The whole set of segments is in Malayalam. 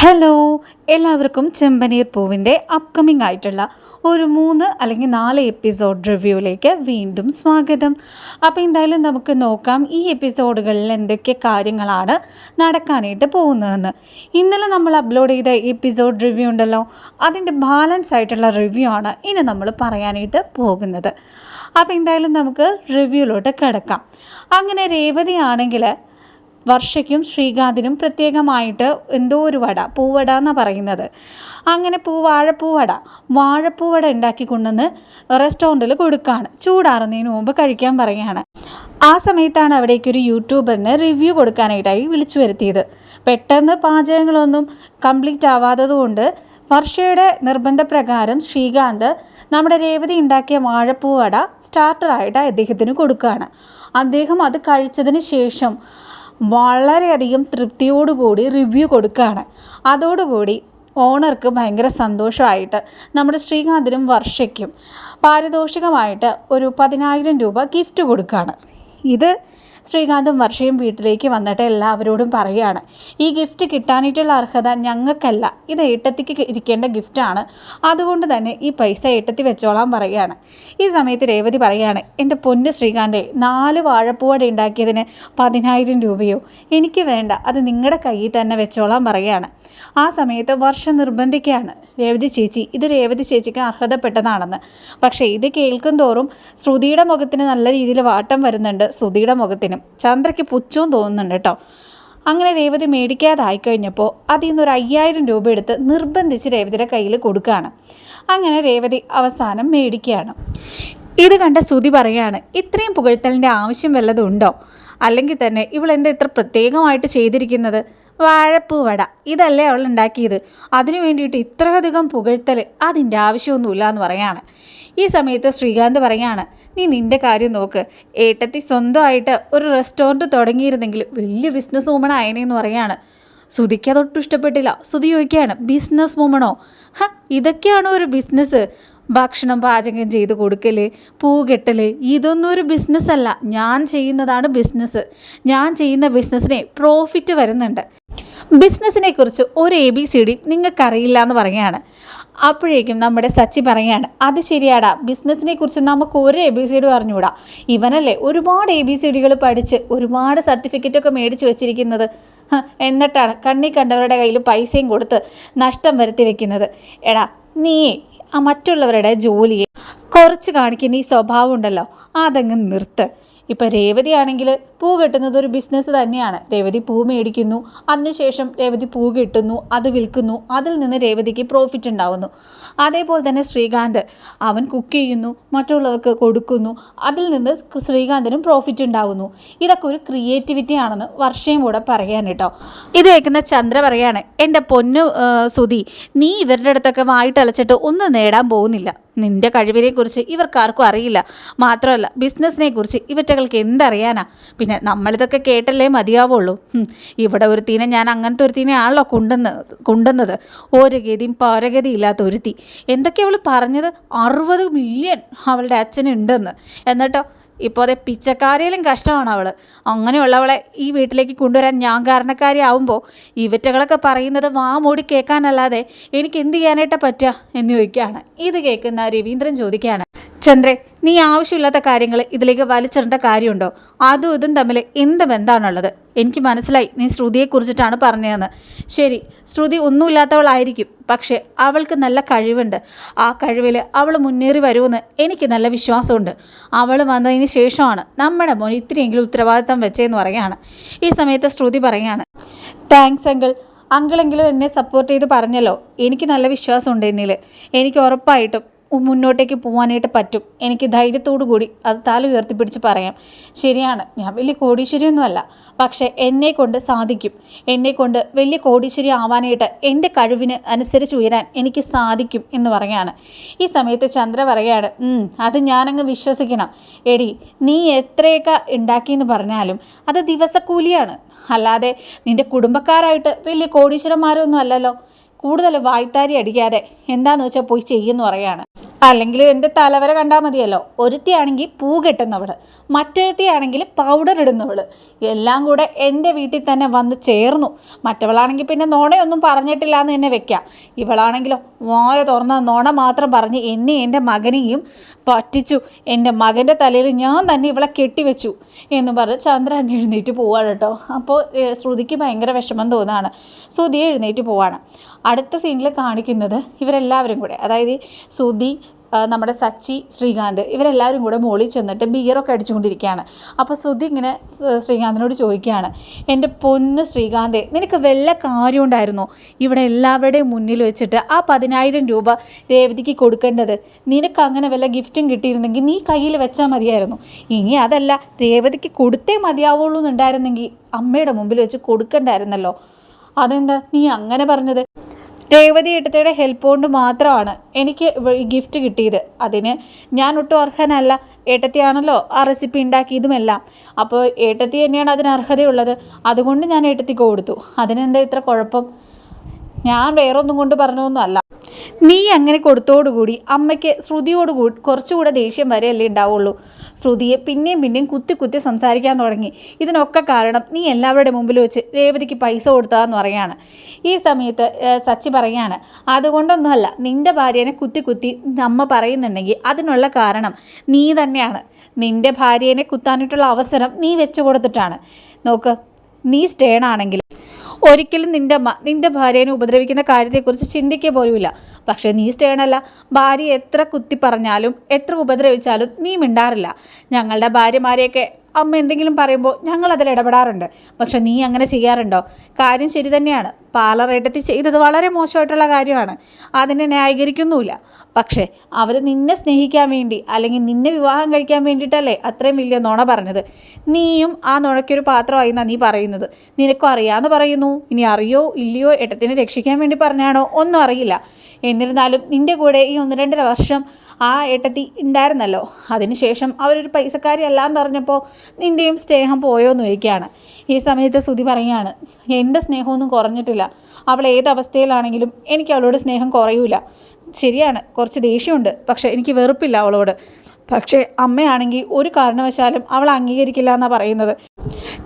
ഹലോ എല്ലാവർക്കും ചെമ്പനീർ പൂവിന്റെ അപ്കമിംഗ് ആയിട്ടുള്ള ഒരു മൂന്ന് അല്ലെങ്കിൽ നാല് എപ്പിസോഡ് റിവ്യൂവിലേക്ക് വീണ്ടും സ്വാഗതം. അപ്പോൾ എന്തായാലും നമുക്ക് നോക്കാം ഈ എപ്പിസോഡുകളിൽ എന്തൊക്കെ കാര്യങ്ങളാണ് നടക്കാനായിട്ട് പോകുന്നതെന്ന്. ഇന്നലെ നമ്മൾ അപ്ലോഡ് ചെയ്ത എപ്പിസോഡ് റിവ്യൂ ഉണ്ടല്ലോ അതിന്റെ ബാലൻസ് ആയിട്ടുള്ള റിവ്യൂ ആണ് ഇനി നമ്മൾ പറയാനായിട്ട് പോകുന്നത്. അപ്പോൾ എന്തായാലും നമുക്ക് റിവ്യൂയിലോട്ട് കിടക്കാം. അങ്ങനെ രേവതി ആണെങ്കിൽ വർഷയ്ക്കും ശ്രീകാന്തിനും പ്രത്യേകമായിട്ട് എന്തോ ഒരു വട പൂവട എന്നാണ് പറയുന്നത്. അങ്ങനെ പൂ വാഴപ്പൂവട വാഴപ്പൂവട ഉണ്ടാക്കി കൊണ്ടുവന്ന് റെസ്റ്റോറന്റിൽ കൊടുക്കുകയാണ്. ചൂടാറുന്നതിന് മുമ്പ് കഴിക്കാൻ പറയുകയാണ്. ആ സമയത്താണ് അവിടേക്ക് ഒരു യൂട്യൂബറിന് റിവ്യൂ കൊടുക്കാനായിട്ടായി വിളിച്ചു വരുത്തിയത്. പെട്ടെന്ന് പാചകങ്ങളൊന്നും കംപ്ലീറ്റ് ആവാത്തതുകൊണ്ട് വർഷയുടെ നിർബന്ധപ്രകാരം ശ്രീകാന്ത് നമ്മുടെ രേവതി ഉണ്ടാക്കിയ വാഴപ്പൂവട സ്റ്റാർട്ടറായിട്ട് അദ്ദേഹത്തിന് കൊടുക്കുകയാണ്. അദ്ദേഹം അത് കഴിച്ചതിന് ശേഷം വളരെയധികം തൃപ്തിയോടുകൂടി റിവ്യൂ കൊടുക്കുകയാണ് അതോടുകൂടി ഓണർക്ക് ഭയങ്കര സന്തോഷമായിട്ട് നമ്മുടെ ശ്രീകാന്തിനും വർഷയ്ക്കും പാരിതോഷികമായിട്ട് ഒരു പതിനായിരം രൂപ ഗിഫ്റ്റ് കൊടുക്കുകയാണ് ഇത് ശ്രീകാന്തും വർഷയും വീട്ടിലേക്ക് വന്നിട്ട് എല്ലാവരോടും പറയുകയാണ് ഈ ഗിഫ്റ്റ് കിട്ടാനായിട്ടുള്ള അർഹത ഞങ്ങൾക്കല്ല. ഇത് ഏട്ടത്തിക്ക് ഇരിക്കേണ്ട ഗിഫ്റ്റാണ് അതുകൊണ്ട് തന്നെ ഈ പൈസ ഏട്ടത്തി വെച്ചോളാൻ പറയുകയാണ്. ഈ സമയത്ത് രേവതി പറയുകയാണ് എന്റെ പൊന്ന് ശ്രീകാന്തെ നാല് വാഴപ്പൂവട ഉണ്ടാക്കിയതിന് പതിനായിരം രൂപയോ? എനിക്ക് വേണ്ട. അത് നിങ്ങളുടെ കയ്യിൽ തന്നെ വെച്ചോളാൻ പറയുകയാണ്. ആ സമയത്ത് വർഷം നിർബന്ധിക്കുകയാണ്. രേവതി ചേച്ചി ഇത് രേവതി ചേച്ചിക്ക് അർഹതപ്പെട്ടതാണെന്ന്. പക്ഷേ ഇത് കേൾക്കും തോറും ശ്രുതിയുടെ മുഖത്തിന് നല്ല രീതിയിൽ വാട്ടം വരുന്നുണ്ട്. ശ്രുതിയുടെ മുഖത്തിനും ചന്ദ്രയ്ക്ക് പുച്ഛവും തോന്നുന്നുണ്ട് കേട്ടോ. അങ്ങനെ രേവതി മേടിക്കാതായി കഴിഞ്ഞപ്പോൾ അതിൽ നിന്നൊരു അയ്യായിരം രൂപ എടുത്ത് നിർബന്ധിച്ച് രേവതിയുടെ കയ്യിൽ കൊടുക്കുകയാണ്. അങ്ങനെ രേവതി അവസാനം മേടിക്കുകയാണ്. ഇത് കണ്ട ശ്രുതി പറയാണ് ഇത്രയും പുകഴ്ത്തലിന്റെ ആവശ്യം വല്ലതും ഉണ്ടോ? അല്ലെങ്കിൽ തന്നെ ഇവളെന്താ ഇത്ര പ്രത്യേകമായിട്ട് ചെയ്തിരിക്കുന്നത്? വാഴപ്പൂവട ഇതല്ലേ അവൾ ഉണ്ടാക്കിയത്? അതിനു വേണ്ടിയിട്ട് ഇത്രയധികം പുകഴ്ത്തൽ അതിന്റെ ആവശ്യമൊന്നുമില്ല എന്ന് പറയാണ്. ഈ സമയത്ത് ശ്രീകാന്ത് പറയാണ് നീ നിന്റെ കാര്യം നോക്ക്. ഏട്ടത്തി സ്വന്തമായിട്ട് ഒരു റെസ്റ്റോറന്റ് തുടങ്ങിയിരുന്നെങ്കിൽ വലിയ ബിസിനസ് വുമൺ ആയനെന്ന് പറയാണ്. സുധിക്ക് അതൊട്ടും ഇഷ്ടപ്പെട്ടില്ല. സുധി ചോദിക്കുകയാണ് ബിസിനസ് വുമണോ ഹ ഇതൊക്കെയാണോ ഒരു ബിസിനസ് ഭക്ഷണം പാചകം ചെയ്ത് കൊടുക്കൽ പൂ കെട്ടൽ ഇതൊന്നും ഒരു ബിസിനസ്സല്ല ഞാൻ ചെയ്യുന്നതാണ് ബിസിനസ് ഞാൻ ചെയ്യുന്ന ബിസിനസ്സിനെ പ്രോഫിറ്റ് വരുന്നുണ്ട്. ബിസിനസ്സിനെ കുറിച്ച് ഒരു എ ബി സി ഡി നിങ്ങൾക്കറിയില്ല എന്ന് പറയുകയാണ് അപ്പോഴേക്കും നമ്മുടെ സച്ചി പറയാണ് അത് ശരിയാടാ ബിസിനസ്സിനെ കുറിച്ച് നമുക്ക് ഒരു എ ബി സി ഡി പറഞ്ഞുകൂടാ? ഇവനല്ലേ ഒരുപാട് എ ബി സി ഡികൾ പഠിച്ച് ഒരുപാട് സർട്ടിഫിക്കറ്റൊക്കെ മേടിച്ച് വെച്ചിരിക്കുന്നത്. എന്നിട്ടാണ് കണ്ണി കണ്ടവരുടെ കയ്യിൽ പൈസയും കൊടുത്ത് നഷ്ടം വരുത്തി വെക്കുന്നത്. എടാ നീ ആ മറ്റുള്ളവരുടെ ജോലിയെ കുറച്ച് കാണിക്കുന്ന ഈ സ്വഭാവം ഉണ്ടല്ലോ അതങ്ങ് നിർത്ത്. ഇപ്പം രേവതി ആണെങ്കിൽ പൂ കെട്ടുന്നത് ഒരു ബിസിനസ് തന്നെയാണ്. രേവതി പൂ മേടിക്കുന്നു. അതിനുശേഷം രേവതി പൂ കെട്ടുന്നു അത് വിൽക്കുന്നു. അതിൽ നിന്ന് രേവതിക്ക് പ്രോഫിറ്റ് ഉണ്ടാവുന്നു. അതേപോലെ തന്നെ ശ്രീകാന്ത് അവൻ കുക്ക് ചെയ്യുന്നു മറ്റുള്ളവർക്ക് കൊടുക്കുന്നു. അതിൽ നിന്ന് ശ്രീകാന്തിനും പ്രോഫിറ്റ് ഉണ്ടാവുന്നു. ഇതൊക്കെ ഒരു ക്രിയേറ്റിവിറ്റി ആണെന്ന് വർഷയും കൂടെ പറയാൻ കേട്ടോ. ഇത് കേൾക്കുന്ന ചന്ദ്ര പറയാണ് എന്റെ പൊന്നു സുതി നീ ഇവരുടെ അടുത്തൊക്കെ വായിട്ടലച്ചിട്ട് ഒന്നും നേടാൻ പോകുന്നില്ല. നിന്റെ കഴിവിനെ കുറിച്ച് ഇവർക്കാർക്കും അറിയില്ല. മാത്രമല്ല ബിസിനസ്സിനെ കുറിച്ച് ഇവറ്റകൾക്ക് എന്തറിയാനാ? പിന്നെ നമ്മളിതൊക്കെ കേട്ടല്ലേ മതിയാവുള്ളൂ. ഇവിടെ ഒരുത്തിനെ ഞാൻ അങ്ങനത്തെ ഒരുത്തീനെ ആണല്ലോ കൊണ്ടുവന്ന് കൊണ്ടുവന്നത്. ഒരു ഗതിയും പരഗതി ഇല്ലാത്ത ഒരുത്തി. എന്തൊക്കെ അവൾ പറഞ്ഞത്? അറുപത് മില്യൺ അവളുടെ അച്ഛനുണ്ടെന്ന്. എന്നിട്ടോ ഇപ്പോൾ അതെ പിച്ചക്കാരിയിലും കഷ്ടമാണ് അവൾ അങ്ങനെയുള്ളവളെ ഈ വീട്ടിലേക്ക് കൊണ്ടുവരാൻ ഞാൻ കാരണക്കാരിയാവുമ്പോൾ ഇവറ്റകളൊക്കെ പറയുന്നത് വാ മൂടി കേൾക്കാനല്ലാതെ എനിക്ക് എന്ത് ചെയ്യാനായിട്ട് പറ്റുക എന്ന് ചോദിക്കുകയാണ്. ഇത് കേൾക്കുന്ന രവീന്ദ്രൻ ചോദിക്കുകയാണ്. ചന്ദ്രേ നീ ആവശ്യമില്ലാത്ത കാര്യങ്ങൾ ഇതിലേക്ക് വലിച്ചിടേണ്ട കാര്യമുണ്ടോ? അതും ഇതും തമ്മിൽ എന്ത് ബന്ധമാണുള്ളത് എനിക്ക് മനസ്സിലായി. നീ ശ്രുതിയെക്കുറിച്ചിട്ടാണ് പറഞ്ഞതെന്ന്. ശരി ശ്രുതി ഒന്നുമില്ലാത്തവളായിരിക്കും. പക്ഷേ അവൾക്ക് നല്ല കഴിവുണ്ട്. ആ കഴിവിൽ അവൾ മുന്നേറി വരുമെന്ന് എനിക്ക് നല്ല വിശ്വാസമുണ്ട്. അവൾ വന്നതിന് ശേഷമാണ് നമ്മുടെ മോൻ ഇത്രയെങ്കിലും ഉത്തരവാദിത്തം വെച്ചതെന്ന് പറയുകയാണ്. ഈ സമയത്ത് ശ്രുതി പറയുകയാണ് താങ്ക്സ് അങ്കിൾ അങ്കിളെങ്കിലും എന്നെ സപ്പോർട്ട് ചെയ്ത് പറഞ്ഞല്ലോ. എനിക്ക് നല്ല വിശ്വാസമുണ്ട് എന്നിൽ എനിക്ക് ഉറപ്പായിട്ടും മുന്നോട്ടേക്ക് പോകാനായിട്ട് പറ്റും. എനിക്ക് ധൈര്യത്തോടു കൂടി അത് തല ഉയർത്തിപ്പിടിച്ച് പറയാം. ശരിയാണ് ഞാൻ വലിയ കോടീശ്വരിയൊന്നുമല്ല. പക്ഷേ എന്നെ കൊണ്ട് സാധിക്കും. എന്നെ കൊണ്ട് വലിയ കോടീശ്വരി ആവാനായിട്ട് എന്റെ കഴിവിന് അനുസരിച്ച് ഉയരാൻ എനിക്ക് സാധിക്കും എന്ന് പറയാണ് ഈ സമയത്ത് ചന്ദ്ര പറയാണ് "ഉം, അത് ഞാനങ്ങ് വിശ്വസിക്കണം. എടി നീ എത്രയൊക്കെ ഉണ്ടാക്കിയെന്ന് പറഞ്ഞാലും അത് ദിവസക്കൂലിയാണ്. അല്ലാതെ നിന്റെ കുടുംബക്കാരായിട്ട് വലിയ കോടീശ്വരന്മാരൊന്നും അല്ലല്ലോ. കൂടുതൽ വായ്ത്താരി അടിക്കാതെ എന്താന്ന് വെച്ചാൽ പോയി ചെയ്യുമെന്ന് പറയാണ്. അല്ലെങ്കിൽ എന്റെ തലവര കണ്ടാൽ മതിയല്ലോ. ഒരുത്തിയാണെങ്കിൽ പൂ കെട്ടുന്നവൾ മറ്റൊരുത്തിയാണെങ്കിൽ പൗഡർ ഇടുന്നവൾ എല്ലാം കൂടെ എന്റെ വീട്ടിൽ തന്നെ വന്ന് ചേർന്നു. മറ്റവളാണെങ്കിൽ പിന്നെ നോണയൊന്നും പറഞ്ഞിട്ടില്ല എന്ന് തന്നെ വെക്കാം. ഇവളാണെങ്കിലോ വായ തുറന്ന നോണ മാത്രം പറഞ്ഞ് എന്നെ എന്റെ മകനെയും പറ്റിച്ചു. എന്റെ മകന്റെ തലയിൽ ഞാൻ തന്നെ ഇവളെ കെട്ടിവെച്ചു എന്ന് പറഞ്ഞ് ചന്ദ്ര അങ്ങ് എഴുന്നേറ്റ് പോവാണ് കേട്ടോ. അപ്പോൾ ശ്രുതിക്ക് ഭയങ്കര വിഷമം തോന്നുകയാണ് ശ്രുതി എഴുന്നേറ്റ് പോവാണ്. അടുത്ത സീനിൽ കാണിക്കുന്നത് ഇവരെല്ലാവരും കൂടെ. അതായത് സുധി നമ്മുടെ സച്ചി ശ്രീകാന്ത് ഇവരെല്ലാവരും കൂടെ മോളിൽ ചെന്നിട്ട് ബിയറൊക്കെ അടിച്ചുകൊണ്ടിരിക്കുകയാണ്. അപ്പോൾ ശ്രുതി ഇങ്ങനെ ശ്രീകാന്തിനോട് ചോദിക്കുകയാണ് എന്റെ പൊന്ന് ശ്രീകാന്തേ നിനക്ക് വല്ല കാര്യം ഉണ്ടായിരുന്നു? ഇവിടെ എല്ലാവരുടെയും മുന്നിൽ വെച്ചിട്ട് ആ പതിനായിരം രൂപ രേവതിക്ക് കൊടുക്കേണ്ടത്. നിനക്ക് അങ്ങനെ വല്ല ഗിഫ്റ്റും കിട്ടിയിരുന്നെങ്കിൽ നീ കയ്യിൽ വെച്ചാൽ മതിയായിരുന്നു. ഇനി അതല്ല രേവതിക്ക് കൊടുത്തേ മതിയാവുള്ളൂ എന്നുണ്ടായിരുന്നെങ്കിൽ അമ്മയുടെ മുമ്പിൽ വെച്ച് കൊടുക്കണ്ടായിരുന്നല്ലോ. അതെന്താ നീ അങ്ങനെ പറഞ്ഞത്? രേവതി ഏട്ടത്തിയുടെ ഹെൽപ്പ് കൊണ്ട് മാത്രമാണ് എനിക്ക് ഗിഫ്റ്റ് കിട്ടിയത്. അതിന് ഞാൻ ഒട്ടും അർഹനല്ല. ഏട്ടത്തിയാണല്ലോ ആ റെസിപ്പി ഉണ്ടാക്കിയതുമെല്ലാം. അപ്പോൾ ഏട്ടത്തി തന്നെയാണ് അതിന് അർഹതയുള്ളത്. അതുകൊണ്ട് ഞാൻ ഏട്ടത്തിക്ക് കൊടുത്തു. അതിനെന്താ ഇത്ര കുഴപ്പം? ഞാൻ വേറൊന്നും കൊണ്ട് പറഞ്ഞതൊന്നുമല്ല. നീ അങ്ങനെ കൊടുത്തോടുകൂടി അമ്മയ്ക്ക് ശ്രുതിയോട് കൂടി കുറച്ചുകൂടെ ദേഷ്യം വരെയല്ലേ ഉണ്ടാവുള്ളൂ. ശ്രുതിയെ പിന്നെയും പിന്നെയും കുത്തി കുത്തി സംസാരിക്കാൻ തുടങ്ങി. ഇതിനൊക്കെ കാരണം നീ എല്ലാവരുടെ മുമ്പിൽ വെച്ച് രേവതിക്ക് പൈസ കൊടുത്തതെന്ന് പറയാണ് ഈ സമയത്ത് സച്ചി പറയാണ് അതുകൊണ്ടൊന്നുമല്ല നിന്റെ ഭാര്യനെ കുത്തി കുത്തി അമ്മ പറയുന്നുണ്ടെങ്കിൽ അതിനുള്ള കാരണം നീ തന്നെയാണ്. നിന്റെ ഭാര്യനെ കുത്താനായിട്ടുള്ള അവസരം നീ വെച്ചു കൊടുത്തിട്ടാണ്. നോക്ക് നീ സ്റ്റേൺ ആണെങ്കിൽ ഒരിക്കലും നിന്റെ അമ്മ നിന്റെ ഭാര്യേനെ ഉപദ്രവിക്കുന്ന കാര്യത്തെക്കുറിച്ച് ചിന്തിക്കുക പോലുമില്ല. പക്ഷേ നീ സ്റ്റേണല്ല. ഭാര്യ എത്ര കുത്തി പറഞ്ഞാലും എത്ര ഉപദ്രവിച്ചാലും നീ മിണ്ടാറില്ല. ഞങ്ങളുടെ ഭാര്യമാരെയൊക്കെ അമ്മ എന്തെങ്കിലും പറയുമ്പോൾ ഞങ്ങൾ അതിൽ ഇടപെടാറുണ്ട്. പക്ഷെ നീ അങ്ങനെ ചെയ്യാറുണ്ടോ? കാര്യം ശരി തന്നെയാണ്. പാലറേട്ടത്തി ചെയ്തത് വളരെ മോശമായിട്ടുള്ള കാര്യമാണ്. അതിനെ ന്യായീകരിക്കുന്നുമില്ല. പക്ഷേ അവർ നിന്നെ സ്നേഹിക്കാൻ വേണ്ടി അല്ലെങ്കിൽ നിന്നെ വിവാഹം കഴിക്കാൻ വേണ്ടിയിട്ടല്ലേ അത്രയും വലിയ നുണ പറഞ്ഞത്. നീയും ആ നുണയ്ക്കൊരു പാത്രമായി എന്നാണ് നീ പറയുന്നത്. നിനക്കും അറിയാമെന്ന് പറയുന്നു. ഇനി അറിയോ ഇല്ലയോ ഏട്ടത്തിനെ രക്ഷിക്കാൻ വേണ്ടി പറഞ്ഞാണോ? ഒന്നും അറിയില്ല. എന്നിരുന്നാലും നിന്റെ കൂടെ ഈ ഒന്ന് രണ്ടര വർഷം ആ ഏട്ടത്തി ഉണ്ടായിരുന്നല്ലോ. അതിനുശേഷം അവരൊരു പൈസക്കാരി അല്ലാന്ന് പറഞ്ഞപ്പോൾ നിന്റെയും സ്നേഹം പോയോ എന്ന് ചോദിക്കുകയാണ് ഈ സമയത്ത് ശ്രുതി പറയുകയാണ് എന്റെ സ്നേഹമൊന്നും കുറഞ്ഞിട്ടില്ല. അവൾ ഏത് അവസ്ഥയിലാണെങ്കിലും എനിക്ക് അവളോട് സ്നേഹം കുറയൂല. ശരിയാണ് കുറച്ച് ദേഷ്യമുണ്ട് പക്ഷേ എനിക്ക് വെറുപ്പില്ല അവളോട്. പക്ഷേ അമ്മയാണെങ്കിൽ ഒരു കാരണവശാലും അവൾ അംഗീകരിക്കില്ല എന്നാണ് പറയുന്നത്.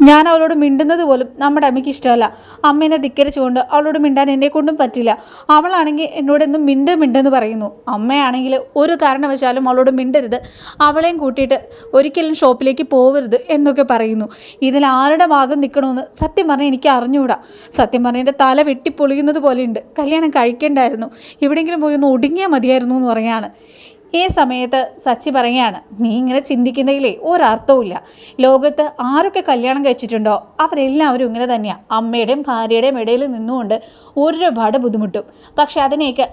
ഞാൻ അവളോട് മിണ്ടുന്നത് പോലും നമ്മുടെ അമ്മയ്ക്ക് ഇഷ്ടമല്ല. അമ്മേനെ ധിക്കരിച്ചുകൊണ്ട് അവളോട് മിണ്ടാൻ എന്നെ കൊണ്ടും പറ്റില്ല. അവളാണെങ്കിൽ എന്നോടൊന്നും മിണ്ട് മിണ്ടെന്ന് പറയുന്നു. അമ്മയാണെങ്കിൽ ഒരു കാരണവശാലും അവളോട് മിണ്ടരുത്. അവളെയും കൂട്ടിയിട്ട് ഒരിക്കലും ഷോപ്പിലേക്ക് പോവരുത് എന്നൊക്കെ പറയുന്നു. ഇതിൽ ആരുടെ ഭാഗം നിൽക്കണമെന്ന് സത്യം പറഞ്ഞാൽ എനിക്ക് അറിഞ്ഞുകൂടാ. സത്യം പറഞ്ഞാൽ എന്റെ തല വെട്ടിപ്പൊളിയുന്നത് പോലെയുണ്ട്. കല്യാണം കഴിക്കേണ്ടായിരുന്നു. എവിടെയെങ്കിലും പോയി ഒന്ന് ഒടുങ്ങിയാൽ മതിയായിരുന്നു എന്ന് പറയാണ് ഈ സമയത്ത് സച്ചി പറയുകയാണ് നീ ഇങ്ങനെ ചിന്തിക്കുന്നതിലേ ഒരർത്ഥവുമില്ല. ലോകത്ത് ആരൊക്കെ കല്യാണം കഴിച്ചിട്ടുണ്ടോ അവരെല്ലാവരും ഇങ്ങനെ തന്നെയാണ് അമ്മയുടെയും ഭാര്യയുടെയും ഇടയിൽ നിന്നുകൊണ്ട് ഒരുപാട് ബുദ്ധിമുട്ടും. പക്ഷെ അതിനെയൊക്കെ